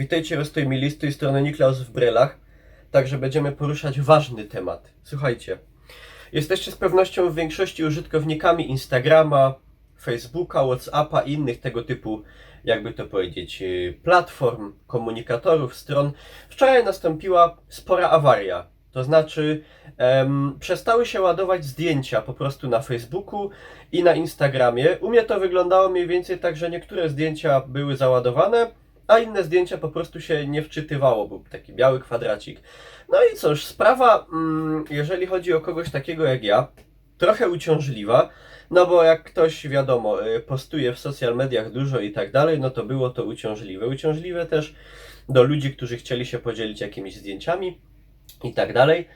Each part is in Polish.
Witajcie rozstojmili, z tej strony Niklaus w Brelach. Także będziemy poruszać ważny temat. Słuchajcie, jesteście z pewnością w większości użytkownikami Instagrama, Facebooka, Whatsappa i innych tego typu, jakby to powiedzieć, yy, platform, komunikatorów, stron. Wczoraj nastąpiła spora awaria. To znaczy, em, przestały się ładować zdjęcia po prostu na Facebooku i na Instagramie. U mnie to wyglądało mniej więcej tak, że niektóre zdjęcia były załadowane, a inne zdjęcia po prostu się nie wczytywało, był taki biały kwadracik. No i cóż, sprawa, mm, jeżeli chodzi o kogoś takiego jak ja, trochę uciążliwa, no bo jak ktoś, wiadomo, y, postuje w social mediach dużo i tak dalej, no to było to uciążliwe. Uciążliwe też do ludzi, którzy chcieli się podzielić jakimiś zdjęciami i tak dalej.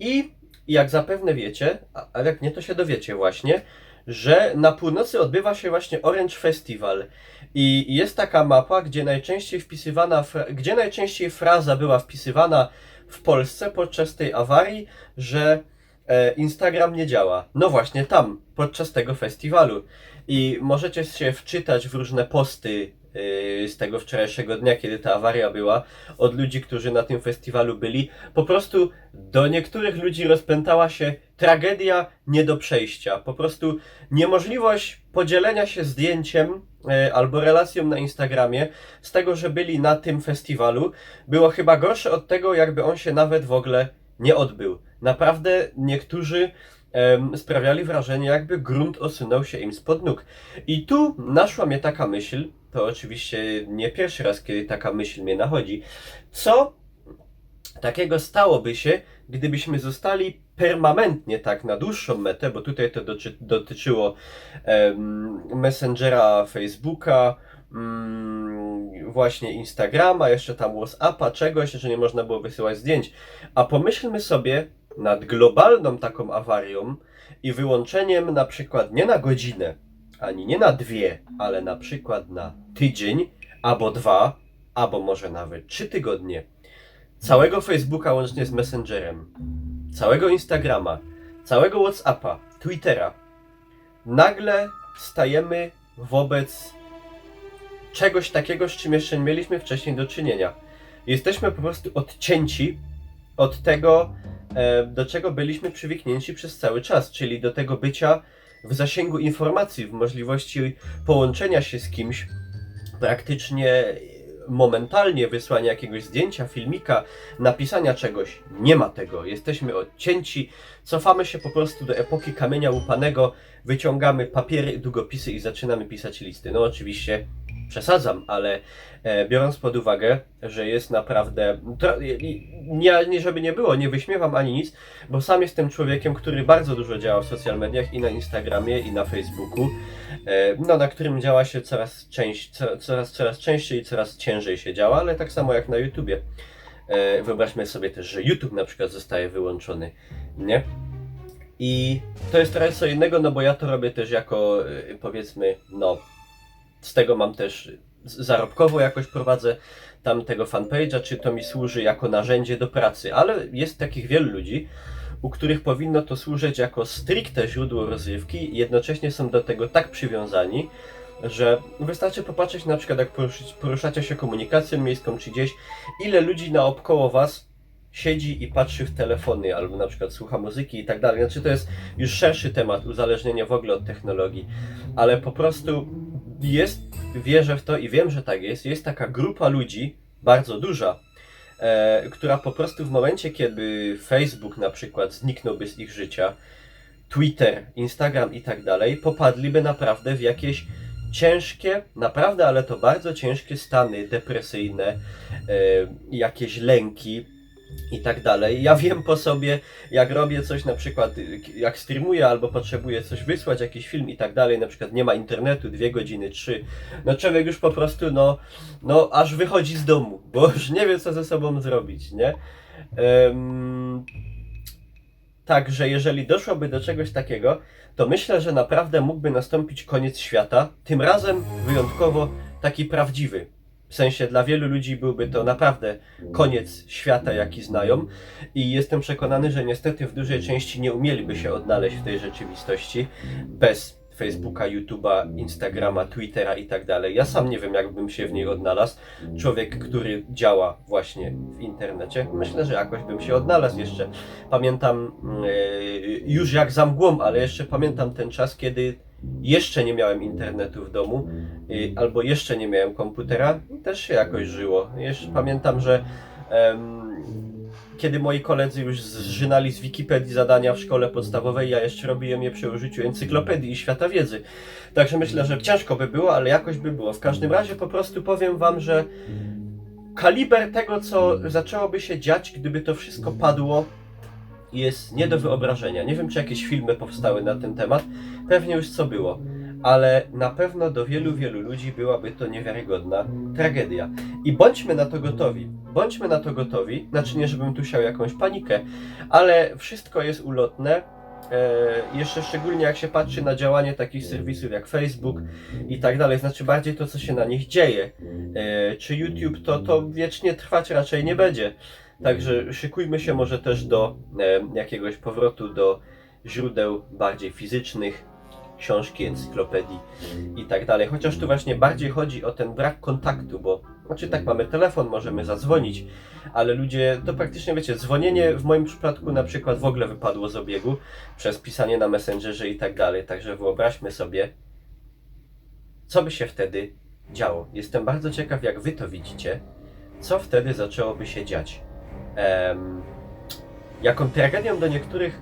I jak zapewne wiecie, a jak nie, to się dowiecie właśnie, że na północy odbywa się właśnie Orange Festival i jest taka mapa, gdzie najczęściej wpisywana, gdzie najczęściej fraza była wpisywana w Polsce podczas tej awarii, że e, Instagram nie działa. No właśnie tam, podczas tego festiwalu. I możecie się wczytać w różne posty yy, z tego wczorajszego dnia, kiedy ta awaria była, od ludzi, którzy na tym festiwalu byli. Po prostu do niektórych ludzi rozpętała się tragedia nie do przejścia. Po prostu niemożliwość podzielenia się zdjęciem e, albo relacją na Instagramie z tego, że byli na tym festiwalu, było chyba gorsze od tego, jakby on się nawet w ogóle nie odbył. Naprawdę niektórzy sprawiali wrażenie, jakby grunt osunął się im spod nóg. I tu naszła mnie taka myśl, to oczywiście nie pierwszy raz, kiedy taka myśl mnie nachodzi, co takiego stałoby się, gdybyśmy zostali permanentnie tak na dłuższą metę, bo tutaj to dotyczyło em, Messengera Facebooka, mm, właśnie Instagrama, jeszcze tam Whatsappa, czegoś, że nie można było wysyłać zdjęć. A pomyślmy sobie nad globalną taką awarią i wyłączeniem na przykład nie na godzinę, ani nie na dwie, ale na przykład na tydzień, albo dwa, albo może nawet trzy tygodnie całego Facebooka łącznie z Messengerem, całego Instagrama, całego Whatsappa, Twittera, nagle stajemy wobec czegoś takiego, z czym jeszcze nie mieliśmy wcześniej do czynienia. Jesteśmy po prostu odcięci od tego, e, do czego byliśmy przywiknięci przez cały czas, czyli do tego bycia w zasięgu informacji, w możliwości połączenia się z kimś praktycznie momentalnie wysłania jakiegoś zdjęcia, filmika, napisania czegoś. Nie ma tego. Jesteśmy odcięci. Cofamy się po prostu do epoki kamienia łupanego, wyciągamy papiery, długopisy i zaczynamy pisać listy. No oczywiście przesadzam, ale e, biorąc pod uwagę, że jest naprawdę. I- nie, nie, żeby nie było, nie wyśmiewam ani nic, bo sam jestem człowiekiem, który bardzo dużo działa w social mediach i na Instagramie, i na Facebooku. E, no, na którym działa się coraz, część, co, coraz, coraz częściej i coraz ciężej się działa, ale tak samo jak na YouTubie. E, Wyobraźmy sobie też, że YouTube na przykład zostaje wyłączony, nie? I to jest trochę co innego, no bo ja to robię też jako, e, powiedzmy, no, z tego mam też zarobkowo jakoś prowadzę tam tego fanpage'a, czy to mi służy jako narzędzie do pracy, ale jest takich wielu ludzi, u których powinno to służyć jako stricte źródło rozrywki jednocześnie są do tego tak przywiązani, że wystarczy popatrzeć na przykład jak poruszacie się komunikacją miejską czy gdzieś, ile ludzi naokoło was siedzi i patrzy w telefony albo na przykład słucha muzyki i tak dalej. Znaczy to jest już szerszy temat uzależnienia w ogóle od technologii, ale po prostu jest, wierzę w to i wiem, że tak jest, jest taka grupa ludzi, bardzo duża, e, która po prostu w momencie, kiedy Facebook na przykład zniknąłby z ich życia, Twitter, Instagram i tak dalej, popadliby naprawdę w jakieś ciężkie, naprawdę, ale to bardzo ciężkie stany depresyjne, e, jakieś lęki i tak dalej. Ja wiem po sobie, jak robię coś na przykład, jak streamuję albo potrzebuję coś wysłać, jakiś film i tak dalej, na przykład nie ma internetu, dwie godziny, trzy, no człowiek już po prostu, no, no aż wychodzi z domu, bo już nie wie, co ze sobą zrobić, nie? Em, Także jeżeli doszłoby do czegoś takiego, to myślę, że naprawdę mógłby nastąpić koniec świata, tym razem wyjątkowo taki prawdziwy. W sensie dla wielu ludzi byłby to naprawdę koniec świata, jaki znają, i jestem przekonany, że niestety w dużej części nie umieliby się odnaleźć w tej rzeczywistości bez Facebooka, YouTube'a, Instagrama, Twittera i tak dalej. Ja sam nie wiem, jakbym się w niej odnalazł. Człowiek, który działa właśnie w internecie, myślę, że jakoś bym się odnalazł jeszcze. Pamiętam e, już jak za mgłą, ale jeszcze pamiętam ten czas, kiedy jeszcze nie miałem internetu w domu, y, albo jeszcze nie miałem komputera, też się jakoś żyło. Jeszcze pamiętam, że kiedy moi koledzy już zżynali z Wikipedii zadania w szkole podstawowej, ja jeszcze robiłem je przy użyciu encyklopedii i świata wiedzy. Także myślę, że ciężko by było, ale jakoś by było. W każdym razie po prostu powiem wam, że kaliber tego, co zaczęłoby się dziać, gdyby to wszystko padło, jest nie do wyobrażenia. Nie wiem, czy jakieś filmy powstały na ten temat. Pewnie już co było. Ale na pewno do wielu, wielu ludzi byłaby to niewiarygodna tragedia. I bądźmy na to gotowi. Bądźmy na to gotowi. Znaczy nie, żebym tu siał jakąś panikę, ale wszystko jest ulotne. E, jeszcze szczególnie jak się patrzy na działanie takich serwisów jak Facebook i tak dalej, znaczy bardziej to, co się na nich dzieje. E, czy YouTube, to, to wiecznie trwać raczej nie będzie. Także szykujmy się może też do e, jakiegoś powrotu do źródeł bardziej fizycznych, książki, encyklopedii i tak dalej. Chociaż tu właśnie bardziej chodzi o ten brak kontaktu, bo znaczy tak mamy telefon, możemy zadzwonić, ale ludzie, to praktycznie wiecie, dzwonienie w moim przypadku na przykład w ogóle wypadło z obiegu przez pisanie na Messengerze i tak dalej. Także wyobraźmy sobie, co by się wtedy działo. Jestem bardzo ciekaw, jak wy to widzicie, co wtedy zaczęłoby się dziać. Em, jaką tragedią do niektórych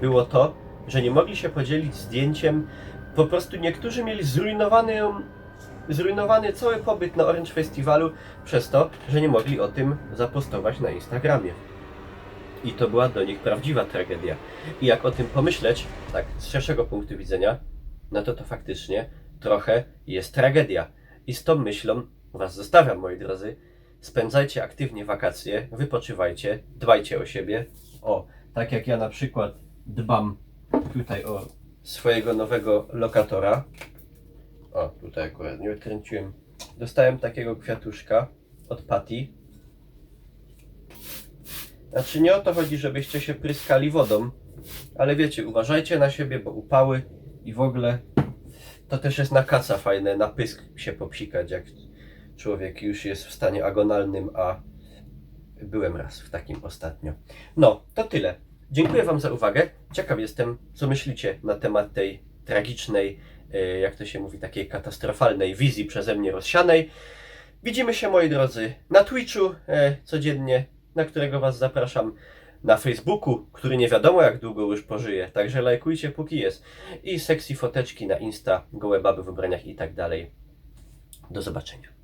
było to, że nie mogli się podzielić zdjęciem. Po prostu niektórzy mieli zrujnowany, zrujnowany cały pobyt na Orange Festiwalu przez to, że nie mogli o tym zapostować na Instagramie. I to była do nich prawdziwa tragedia. I jak o tym pomyśleć, tak z szerszego punktu widzenia, no to to faktycznie trochę jest tragedia. I z tą myślą Was zostawiam, moi drodzy. Spędzajcie aktywnie wakacje, wypoczywajcie, dbajcie o siebie. O, tak jak ja na przykład dbam tutaj o swojego nowego lokatora. O, tutaj akurat nie odkręciłem. Dostałem takiego kwiatuszka od Patty. Znaczy nie o to chodzi, żebyście się pryskali wodą, ale wiecie, uważajcie na siebie, bo upały i w ogóle to też jest na kaca fajne, na pysk się popsikać, jak człowiek już jest w stanie agonalnym, a byłem raz w takim ostatnio. No, to tyle. Dziękuję Wam za uwagę. Ciekaw jestem, co myślicie na temat tej tragicznej, e, jak to się mówi, takiej katastrofalnej wizji przeze mnie rozsianej. Widzimy się, moi drodzy, na Twitchu e, codziennie, na którego Was zapraszam. Na Facebooku, który nie wiadomo jak długo już pożyje, także lajkujcie póki jest. I sexy foteczki na Insta, gołe baby w ubraniach i tak dalej. Do zobaczenia.